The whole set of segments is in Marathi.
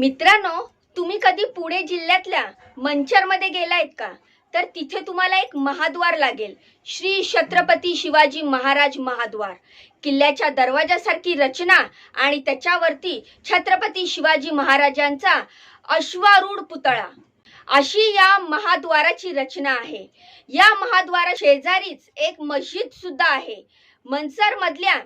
मित्रांनो तुम्ही कधी पुणे जिल्ह्यातल्या मंचरमध्ये गेलायत का? तर तिथे तुम्हाला एक महाद्वार लागेल. श्री छत्रपती शिवाजी महाराज महाद्वार. किल्ल्याच्या दरवाजासारखी रचना आणि त्याच्यावरती छत्रपती शिवाजी महाराजांचा अश्वारूढ पुतळा. अशी या महाद्वाराची रचना आहे. या महाद्वारा शेजारीच एक मस्जिद सुद्धा आहे. मनसर मधल्या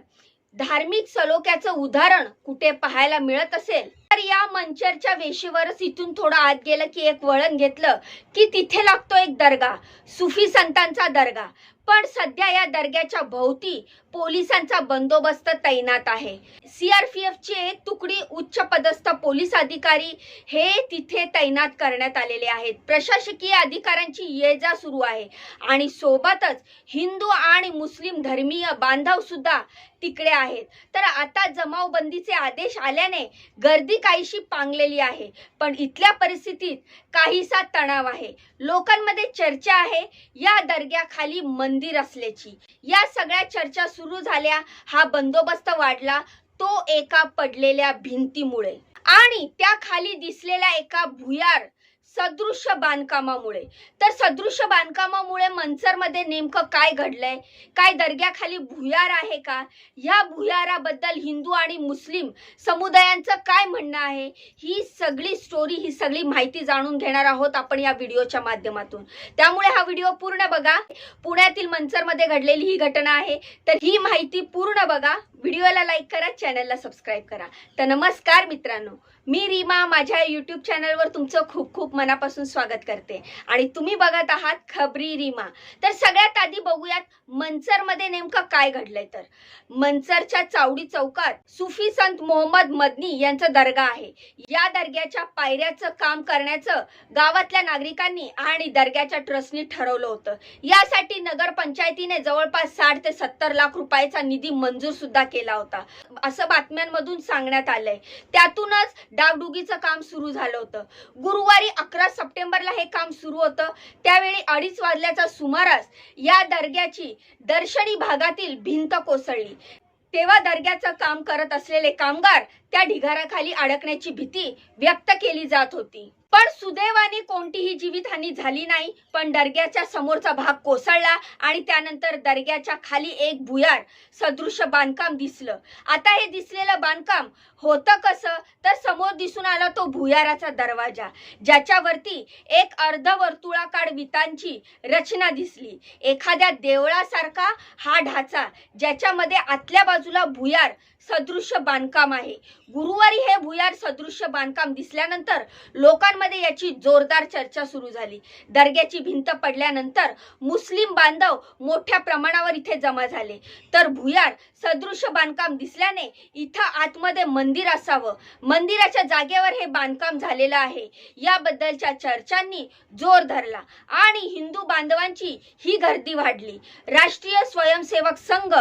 धार्मिक सलोख्याचं उदाहरण कुठे पाहायला मिळत असेल? तर या मंचरच्या वेशीवरच इथून थोडं आत गेलं की एक वळण घेतलं की तिथे लागतो एक दर्गा सुफी संतांचा दर्गा. पण सध्या या दर्ग्याच्या भोवती पोलिसांचा बंदोबस्त तैनात आहे. सीआरपीएफची एक तुकडी उच्च पदस्थ पोलीस अधिकारी हे तिथे तैनात करण्यात आलेले आहेत. प्रशासकीय अधिकाऱ्यांची ये जा सुरू आहे. आणि सोबतच हिंदू आणि मुस्लिम धर्मीय बांधव सुद्धा तिकडे आहेत. तर आता जमावबंदीचे आदेश आल्याने गर्दी काहीशी पांगलेली आहे पण इथल्या परिस्थितीत काहीसा तणाव आहे. लोकांमध्ये चर्चा आहे या दर्ग्याखाली मंदिर असल्याची. या सगळ्या चर्चा सुरू झाल्या हा बंदोबस्त वाढला तो एका पडलेल्या भिंतीमुळे. आणि त्या खाली दिसलेल्या एका भुयार सदृश्य बांधकामामुळे. तर सदृश्य बांधकामामुळे मनसरमध्ये नेमकं काय घडलंय? काय दर्ग्याखाली भुयार आहे का? ह्या भुयाराबद्दल हिंदू आणि मुस्लिम समुदायांचं काय म्हणणं आहे? ही सगळी स्टोरी ही सगळी माहिती जाणून घेणार आहोत आपण या व्हिडिओच्या माध्यमातून. त्यामुळे हा व्हिडिओ पूर्ण बघा. पुण्यातील मनसरमध्ये घडलेली ही घटना आहे. तर ही माहिती पूर्ण बघा. व्हिडिओला लाईक करा चॅनलला सबस्क्राईब करा. तर नमस्कार मित्रांनो मी रीमा माझ्या यूट्यूब चॅनलवर तुमचं खूप खूप मनापासून स्वागत करते. आणि तुम्ही बघत आहात खबरी रीमा. तर सगळ्यात आधी बघूयात मनसरमध्ये नेमकं काय घडलंय तर. मनसरच्या चावडी चौकात सुफी संत मोहम्मद मदनी यांचं दर्गा आहे. या दर्ग्याच्या पायऱ्याचं काम करण्याचं गावातल्या नागरिकांनी आणि दर्ग्याच्या ट्रस्टनी ठरवलं होतं. यासाठी नगरपंचायतीने जवळपास साठ ते सत्तर लाख रुपयाचा निधी मंजूर सुद्धा केला होता. असं बातम्यांमधून सांगण्यात आलंय. त्यातूनच डागडुगीचं काम सुरू झालं होतं. गुरुवारी अकरा सप्टेंबरला हे काम सुरू होतं. त्यावेळी अडीच वाजल्याच्या सुमारास या दर्ग्याची दर्शनी भागातील भिंत कोसळली. तेव्हा दर्ग्याचं काम करत असलेले कामगार त्या ढिगाराखाली अडकण्याची भीती व्यक्त केली जात होती. पण सुदैवाने कोणतीही जीवितहानी झाली नाही पण दर्ग्याच्या समोरचा भाग कोसळला आणि त्यानंतर दर्ग्याच्या खाली एक भुयार सदृश बांधकाम दिसलं. आता हे दिसलेलं बांधकाम होतं कसं? तर समोर दिसून आला तो भुयाराचा दरवाजा ज्याच्यावरती एक अर्धवर्तुळाकार वितांची रचना दिसली. एखाद्या देवळासारखा हा ढाचा ज्याच्यामध्ये आतल्या बाजूला भुयार सदृश बांधकाम आहे. गुरुवारी हे भुयार सदृश्य बांधकाम दिसल्यानंतर लोकांमध्ये याची जोरदार चर्चा सुरू झाली. दर्ग्याची भिंत पडल्यानंतर मुस्लिम बांधव मोठ्या प्रमाणावर इथे जमा झाले. तर भुयार सदृश्य बांधकाम दिसल्याने इथं आतमध्ये मंदिर असावं. मंदिराच्या जागेवर हे बांधकाम झालेलं आहे. याबद्दलच्या चर्चांनी जोर धरला आणि हिंदू बांधवांची ही गर्दी वाढली. राष्ट्रीय स्वयंसेवक संघ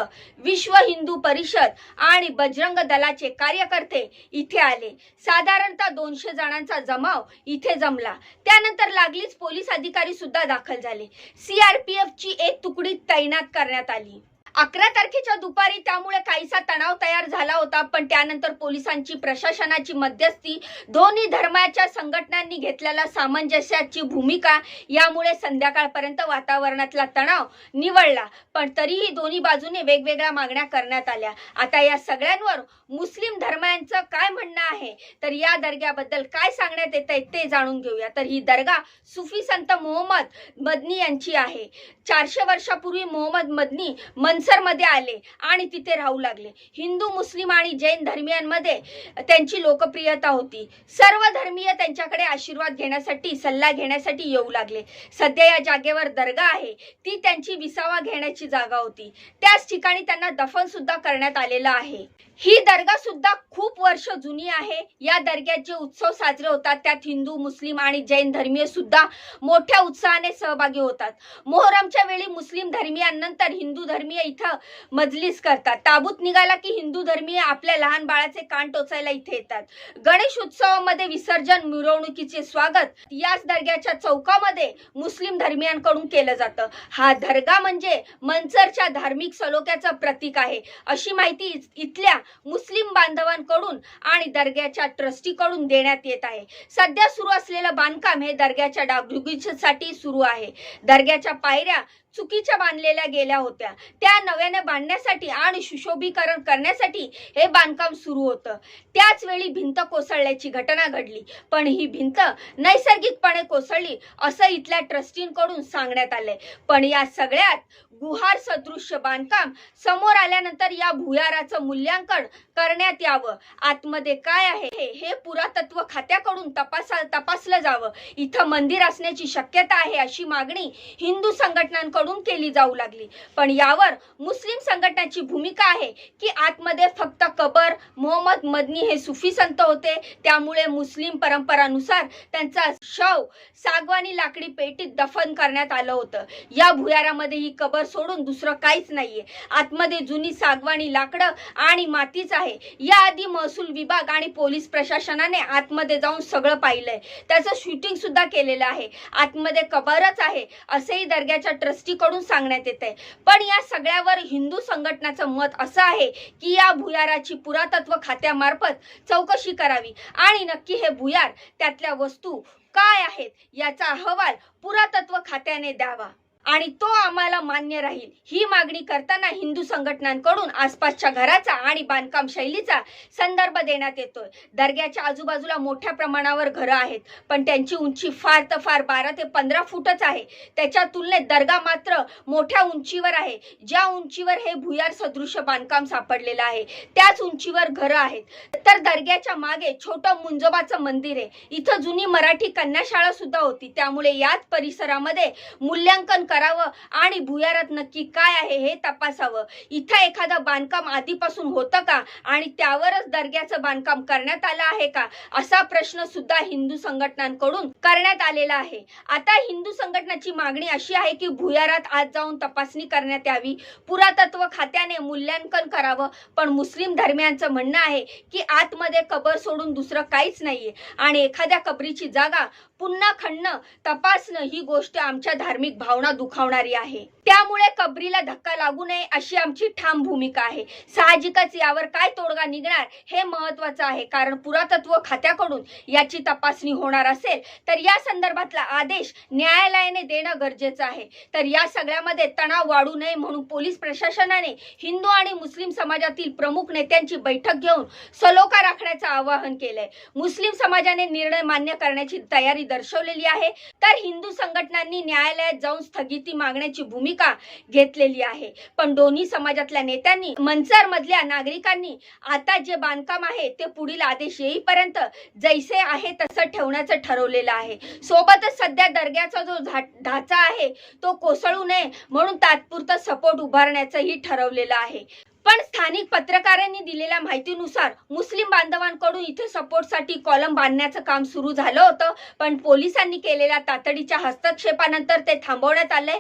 विश्व हिंदू परिषद आणि बजरंग दलाचे कार्यकर्ते इथे आले. साधारणतः दोनशे जणांचा जमाव इथे जमला. त्यानंतर लागलीच पोलीस अधिकारी सुद्धा दाखल झाले. सीआरपीएफची एक तुकडी तैनात करण्यात आली. अकरा तारखेच्या दुपारी त्यामुळे काहीसा तणाव तयार झाला होता पण त्यानंतर पोलिसांची प्रशासनाची मध्यस्थी दोन्ही धर्माच्या संघटनांनी घेतलेल्या सामंजस्याची भूमिका यामुळे संध्याकाळपर्यंत वातावरणातला तणाव निवळला. पण तरीही दोन्ही बाजूने वेगवेगळ्या मागण्या करण्यात आल्या. आता या सगळ्यांवर मुस्लिम धर्मांचं काय म्हणणं आहे? तर या दर्ग्याबद्दल काय सांगण्यात येत आहे ते जाणून घेऊया. तर ही दर्गा सुफी संत मोहम्मद मदनी यांची आहे. चारशे वर्षापूर्वी मोहम्मद मदनी मन मनसरमध्ये आले आणि तिथे राहू लागले. हिंदू मुस्लिम आणि जैन धर्मियांमध्ये त्यांची लोकप्रियता होती. सर्व धर्मीय त्यांच्याकडे आशीर्वाद घेण्यासाठी सल्ला घेण्यासाठी येऊ लागले. सध्या या जागेवर दर्गा आहे. ती त्यांची विसावा घेण्याची जागा होती. त्याच ठिकाणी त्यांना दफन सुद्धा करण्यात आलेलं आहे. ही दर्गा सुद्धा खूप वर्ष जुनी आहे. या दर्ग्यात जे उत्सव साजरे होतात. त्यात हिंदू मुस्लिम आणि जैन धर्मीय सुद्धा मोठ्या उत्साहाने सहभागी होतात. मोहरमच्या वेळी मुस्लिम धर्मियांनंतर हिंदू धर्मीय इथं मजलीस करतात. ताबूत निघाला की हिंदू धर्मीय आपल्या लहान बाळाचे कान टोचायला इथे येतात. गणेश उत्सवामध्ये विसर्जन मिरवणुकीचे स्वागत याच दर्ग्याच्या चौकामध्ये मुस्लिम धर्मियांकडून केलं जातं. हा दर्गा म्हणजे मंचरच्या धार्मिक सलोख्याचं प्रतीक आहे. अशी माहिती इथल्या मुस्लिम बांधवांकडून आणि दर्ग्याच्या ट्रस्टीकडून देण्यात येत आहे. सध्या सुरू असलेलं बांधकाम हे दर्ग्याच्या डागडुगीसाठी सुरू आहे. दर्ग्याच्या पायऱ्या चुकीच्या बांधलेल्या गेल्या होत्या. त्या नव्याने बांधण्यासाठी आणि सुशोभीकरण करण्यासाठी हे बांधकाम सुरू होतं. त्याच वेळी भिंत कोसळल्याची घटना घडली. पण ही भिंत नैसर्गिकपणे कोसळली असं इथल्या ट्रस्टींकडून सांगण्यात आलंय. पण या सगळ्यात गुहार सदृश्य बांधकाम समोर आल्यानंतर या भुयाराचं मूल्यांकन करण्यात यावं. आतमध्ये काय आहे हे- हे पुरातत्व खात्याकडून तपासा तपासलं जावं. इथं मंदिर असण्याची शक्यता आहे अशी मागणी हिंदू संघटनांकडून केली जाऊ लागली. पण यावर मुस्लिम त्याची भूमिका आहे की आतमध्ये फक्त कबर मोहम्मद मदनी हे सुफी संत होते. त्यामुळे मुस्लिम परंपरानुसार त्यांचा शव सागवानी लाकडी पेटीत दफन करण्यात आलं होतं. या भुयारामध्ये ही कबर सोडून दुसरं काहीच नाहीये. आतमध्ये जुनी सागवानी लाकडं आणि मातीच आहे. याआधी महसूल विभाग आणि पोलीस प्रशासनाने आतमध्ये जाऊन सगळं पाहिलंय. त्याचं शूटिंग सुद्धा केलेलं आहे. आतमध्ये कबरच आहे असेही दर्ग्याच्या ट्रस्टीकडून सांगण्यात येत आहे पण या सगळ्यावर हिंदू संघटना संघटनाचं मत असं आहे की या भुयाराची पुरातत्व खात्यामार्फत चौकशी करावी. आणि नक्की हे भुयार त्यातल्या वस्तू काय आहेत याचा अहवाल पुरातत्व खात्याने द्यावा. आणि तो आम्हाला मान्य राहील. ही मागणी करताना हिंदू संघटनांकडून आसपासच्या घराचा आणि बांधकाम शैलीचा संदर्भ देण्यात येतोय. दर्ग्याच्या आजूबाजूला मोठ्या प्रमाणावर घरं आहेत. पण त्यांची उंची फार तर फार बारा ते पंधरा फूटच आहे. त्याच्या तुलनेत दर्गा मात्र मोठ्या उंचीवर आहे. ज्या उंचीवर हे भुयार सदृश बांधकाम सापडलेलं आहे त्याच उंचीवर घरं आहेत. तर दर्ग्याच्या मागे छोटं मुंजोबाचं मंदिर आहे. इथं जुनी मराठी कन्याशाळा सुद्धा होती. त्यामुळे याच परिसरामध्ये मूल्यांकन करावं आणि भुयारात नक्की काय आहे हे तपासावं. इथं एखादं बांधकाम आधीपासून होतं का? आणि त्यावरच दर्ग्याचं बांधकाम करण्यात आलं आहे का? असा प्रश्न सुद्धा हिंदू संघटनांकडून करण्यात आलेला आहे. आता हिंदू संघटनाची मागणी अशी आहे की भुयारात आज जाऊन तपासणी करण्यात यावी. पुरातत्व खात्याने मूल्यांकन करावं. पण मुस्लिम धर्मियांचं म्हणणं आहे की आतमध्ये कबर सोडून दुसरं काहीच नाहीये. आणि एखाद्या कबरीची जागा पुन्हा खणणं तपासणं ही गोष्ट आमच्या धार्मिक भावना दुखावणारी आहे. त्यामुळे कबरीला धक्का लागू नये अशी आमची ठाम भूमिका आहे. साहजिकच यावर काय तोडगा निघणार हे महत्वाचं आहे. कारण पुरातत्व खात्याकडून याची तपासणी होणार असेल तर या संदर्भातला आदेश न्यायालयाने देणं गरजेचं आहे. तर या सगळ्यामध्ये तणाव वाढू नये म्हणून पोलीस प्रशासनाने हिंदू आणि मुस्लिम समाजातील प्रमुख नेत्यांची बैठक घेऊन सलोखा राखण्याचं आवाहन केलंय. मुस्लिम समाजाने निर्णय मान्य करण्याची तयारी दर्शवलेली आहे. तर हिंदू संघटनांनी न्यायालयात जाऊन स्थगित स्थगिती मागण्याची भूमिका घेतलेली आहे. पण दोन्ही समाजातल्या नेत्यांनी मंचर मधल्या नागरिकांनी आता जे बांधकाम आहे ते पुढील आदेश येईपर्यंत जैसे आहे तसं ठेवण्याचं ठरवलेलं आहे. सोबतच सध्या दर्ग्याचा जो ढाचा आहे तो कोसळू नये म्हणून तात्पुरता सपोर्ट उभारण्याचंही ठरवलेलं आहे. पण स्थानिक पत्रकारांनी दिलेल्या माहितीनुसार मुस्लिम बांधवांकडून इथे सपोर्टसाठी कॉलम बांधण्याचं काम सुरू झालं होतं. पण पोलिसांनी केलेल्या तातडीच्या हस्तक्षेपानंतर ते थांबवण्यात आलंय.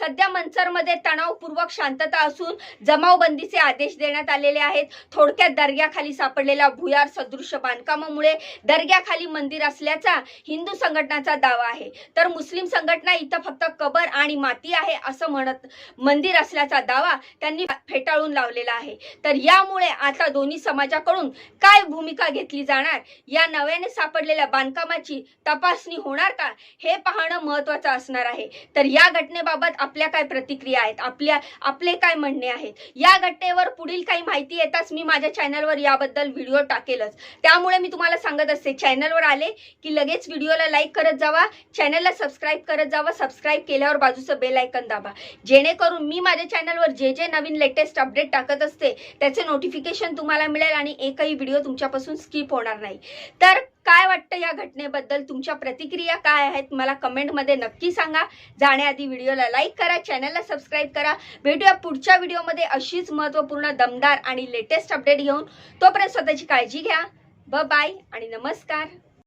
सध्या मंचरमध्ये तणावपूर्वक शांतता असून जमावबंदीचे आदेश देण्यात आलेले आहेत. थोडक्यात दर्ग्याखाली सापडलेल्या भुयार सदृश बांधकामामुळे दर्ग्याखाली मंदिर असल्याचा हिंदू संघटनाचा दावा आहे. तर मुस्लिम संघटना इथं फक्त कबर आणि माती आहे असं म्हणत मंदिर असल्याचा दावा त्यांनी फेटाळून लावलेला आहे. तर यामुळे आता दोन्ही समाजाकडून काय भूमिका घेतली जाणार? या नव्याने सापडलेल्या बांधकामाची तपासणी होणार का? हे पाहणं महत्वाचं असणार आहे. तर या घटनेबाबत आपल्या काय प्रतिक्रिया आहेत? आपल्या आपले काय म्हणणे आहेत? या घटनेवर पुढील काही माहिती येताच मी माझ्या चॅनलवर याबद्दल व्हिडिओ टाकेलच. त्यामुळे मी तुम्हाला सांगत असते चॅनलवर आले की लगेच व्हिडिओला लाईक करत जावा चॅनलला सबस्क्राईब करत जावा सबस्क्राईब केल्यावर बाजूचं बेल आयकन दाबा. जेणेकरून मी माझ्या चॅनलवर जे जे नवीन लेटेस्ट अपडेट टाकत असते. त्याचे नोटिफिकेशन तुम्हाला मिळेल आणि एकही व्हिडिओ तुमच्यापासून स्किप होणार नाही. तर काय वाटतं या घटनेबद्दल? तुमच्या प्रतिक्रिया काय आहेत? मला कमेंटमध्ये नक्की सांगा. जाण्याआधी व्हिडिओला लाईक करा चॅनलला सबस्क्राईब करा. भेटूया पुढच्या व्हिडिओमध्ये अशीच महत्त्वपूर्ण दमदार आणि लेटेस्ट अपडेट घेऊन. तोपर्यंत स्वतःची काळजी घ्या. ब बाय आणि नमस्कार.